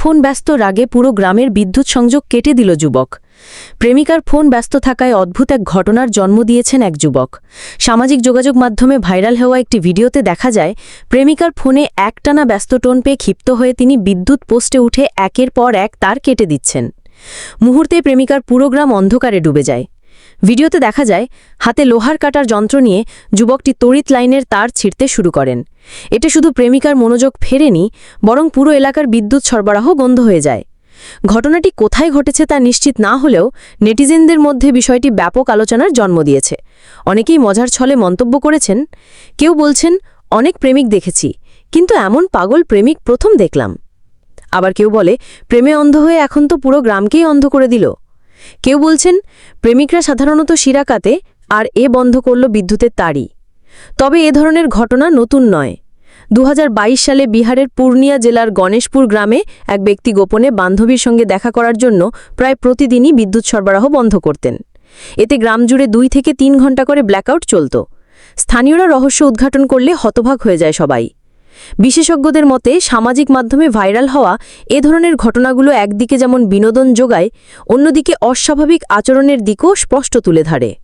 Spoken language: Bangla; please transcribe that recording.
ফোন ব্যস্ত রাগে পুরো গ্রামের বিদ্যুৎ সংযোগ কেটে দিল যুবক। প্রেমিকার ফোন ব্যস্ত থাকায় অদ্ভুত এক ঘটনার জন্ম দিয়েছেন এক যুবক। সামাজিক যোগাযোগ মাধ্যমে ভাইরাল হওয়া একটি ভিডিওতে দেখা যায়, প্রেমিকার ফোনে একটানা ব্যস্ত টোন পেয়ে ক্ষিপ্ত হয়ে তিনি বিদ্যুৎ পোস্টে উঠে একের পর এক তার কেটে দিচ্ছেন। মুহূর্তে প্রেমিকার পুরো গ্রাম অন্ধকারে ডুবে যায়। ভিডিওতে দেখা যায়, হাতে লোহার কাটার যন্ত্র নিয়ে যুবকটি তড়িৎ লাইনের তার ছিঁড়তে শুরু করেন। এতে শুধু প্রেমিকার মনোযোগ ফেরেনি, বরং পুরো এলাকার বিদ্যুৎ সরবরাহ বন্ধ হয়ে যায়। ঘটনাটি কোথায় ঘটেছে তা নিশ্চিত না হলেও নেটিজেনদের মধ্যে বিষয়টি ব্যাপক আলোচনার জন্ম দিয়েছে। অনেকেই মজার ছলে মন্তব্য করেছেন, কেউ বলছেন, অনেক প্রেমিক দেখেছি, কিন্তু এমন পাগল প্রেমিক প্রথম দেখলাম আবার কেউ বলে, প্রেমে অন্ধ হয়ে এখন তো পুরো গ্রামকেই অন্ধ করে দিল কেউ বলছেন, প্রেমিকরা সাধারণত শিরাকাতে আর এ বন্ধ করল বিদ্যুতের তারই। তবে এ ধরনের ঘটনা নতুন নয়। দু সালে বিহারের পূর্ণিয়া জেলার গণেশপুর গ্রামে এক ব্যক্তি গোপনে বান্ধবীর সঙ্গে দেখা করার জন্য প্রায় প্রতিদিনই বিদ্যুৎ সরবরাহ বন্ধ করতেন। এতে গ্রাম জুড়ে দুই থেকে তিন ঘণ্টা করে ব্ল্যাকআউট চলত। স্থানীয়রা রহস্য উদ্ঘাটন করলে হতভাগ হয়ে যায় সবাই। বিশেষজ্ঞদের মতে, সামাজিক মাধ্যমে ভাইরাল হওয়া এ ধরনের ঘটনাগুলো একদিকে যেমন বিনোদন যোগায়, অন্যদিকে অস্বাভাবিক আচরণের দিকও স্পষ্ট তুলে ধরে।